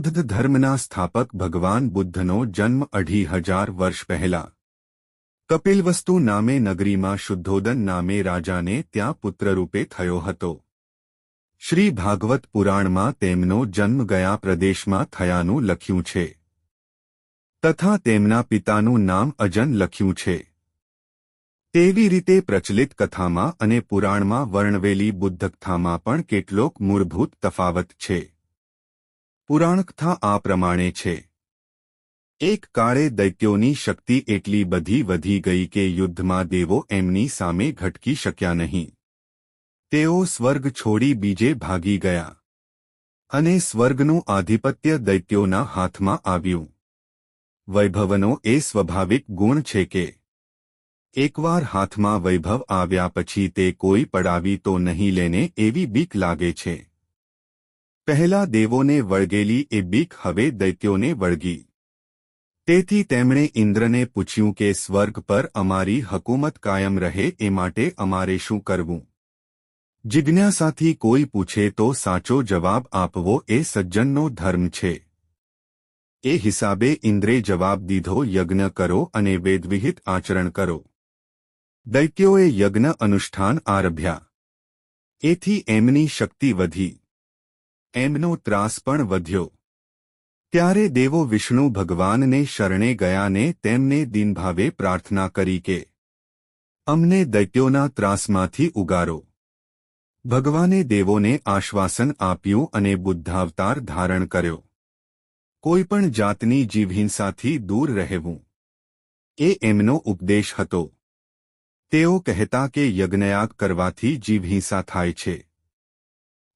બૌદ્ધ ધર્મના સ્થાપક ભગવાન બુદ્ધનો જન્મ અઢી હજાર વર્ષ પહેલા. કપિલવસ્તુ નામે નગરીમાં શુદ્ધોદન નામે રાજાને ત્યાં પુત્રરૂપે થયો હતો. શ્રી ભાગવત પુરાણમાં તેમનો જન્મ ગયા પ્રદેશમાં થયાનું લખ્યું છે. તથા તેમના પિતાનું નામ અજન લખ્યું છે. તેવી રીતે પ્રચલિત કથામાં અને પુરાણમાં વર્ણવેલી બુદ્ધકથામાં પણ કેટલોક મૂળભૂત તફાવત છે. પુરાણકથા આ પ્રમાણે છે. એક કાળે દૈત્યોની શક્તિ એટલી બધી વધી ગઈ કે યુદ્ધમાં દેવો એમની સામે ઘટકી શક્યા નહીં. તેઓ સ્વર્ગ છોડી બીજે ભાગી ગયા. અને સ્વર્ગનું આધિપત્ય દૈત્યોના હાથમાં આવ્યું. વૈભવનો એ સ્વાભાવિક ગુણ છે કે, એકવાર હાથમાં વૈભવ આવ્યા પછી તે કોઈ પડાવી તો નહીં લેને એવી બીક લાગે છે. પહેલા દેવોને વળગેલી એ બીક હવે દૈત્યોને વળગી. તેથી તેમણે ઇન્દ્રને પૂછ્યું કે સ્વર્ગ પર અમારી હકુમત કાયમ રહે એ માટે અમારે શું કરવું? જિજ્ઞાસાથી કોઈ પૂછે તો સાચો જવાબ આપવો એ સજ્જનનો ધર્મ છે. એ હિસાબે ઇન્દ્રે જવાબ દીધો, યજ્ઞ કરો અને વેદવિહિત આચરણ કરો. દૈત્યોએ યજ્ઞ અનુષ્ઠાન આરભ્યા. એથી એમની શક્તિ વધી. એમનો ત્રાસ પણ વધ્યો. ત્યારે દેવો વિષ્ણુ ભગવાનને શરણે ગયાને તેમને દિનભાવે પ્રાર્થના કરી કે, અમને દૈત્યોના ત્રાસમાંથી ઉગારો. ભગવાને દેવોને આશ્વાસન આપ્યું અને બુદ્ધાવતાર ધારણ કર્યો. કોઈપણ જાતની જીવહિંસાથી દૂર રહેવું. એ એમનો ઉપદેશ હતો. તેઓ કહેતા કે યજ્ઞયાગ કરવાથી જીવહિંસા થાય છે.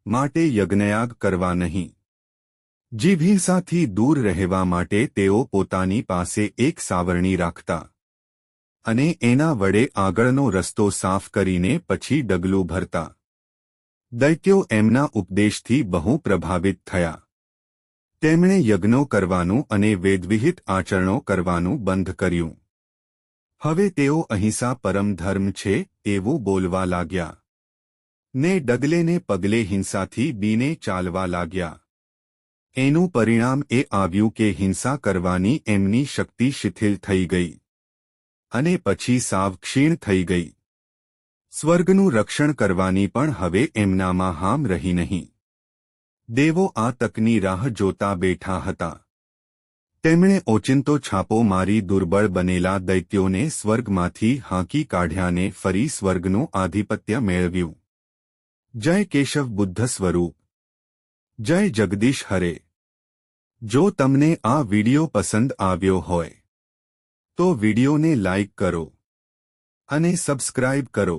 માટે યજ્ઞયાગ કરવા નહીં. જીભીસાથી દૂર રહેવા માટે તેઓ પોતાની પાસે એક સાવરણી રાખતા અને એના વડે આગળનો રસ્તો સાફ કરીને પછી ડગલું ભરતા. દૈત્યો એમના ઉપદેશથી બહુ પ્રભાવિત થયા. તેમણે યજ્ઞો કરવાનું અને વેદવિહિત આચરણો કરવાનું બંધ કર્યું. હવે તેઓ અહિંસા પરમ ધર્મ છે, એવું બોલવા લાગ્યા. ને ડગલે ને પગલે હિંસાથી બીને ચાલવા લાગ્યા. એનું પરિણામ એ આવ્યું કે હિંસા કરવાની એમની શક્તિ શિથિલ થઈ ગઈ. અને પછી સાવ ક્ષીણ થઈ ગઈ. સ્વર્ગનું રક્ષણ કરવાની પણ હવે એમનામાં હામ રહી નહીં. દેવો આ તકની રાહ જોતા બેઠા હતા. તેમણે ઓચિંતો છાપો મારી દુર્બળ બનેલા દૈત્યોને સ્વર્ગમાંથી હાંકી કાઢ્યાને ફરી સ્વર્ગનું આધિપત્ય મેળવ્યું. જય કેશવ બુદ્ધ સ્વરૂપ. જય જગદીશ હરે. જો તમને આ વિડિયો પસંદ આવ્યો હોય, તો વિડિયોને લાઇક કરો અને સબસ્ક્રાઇબ કરો.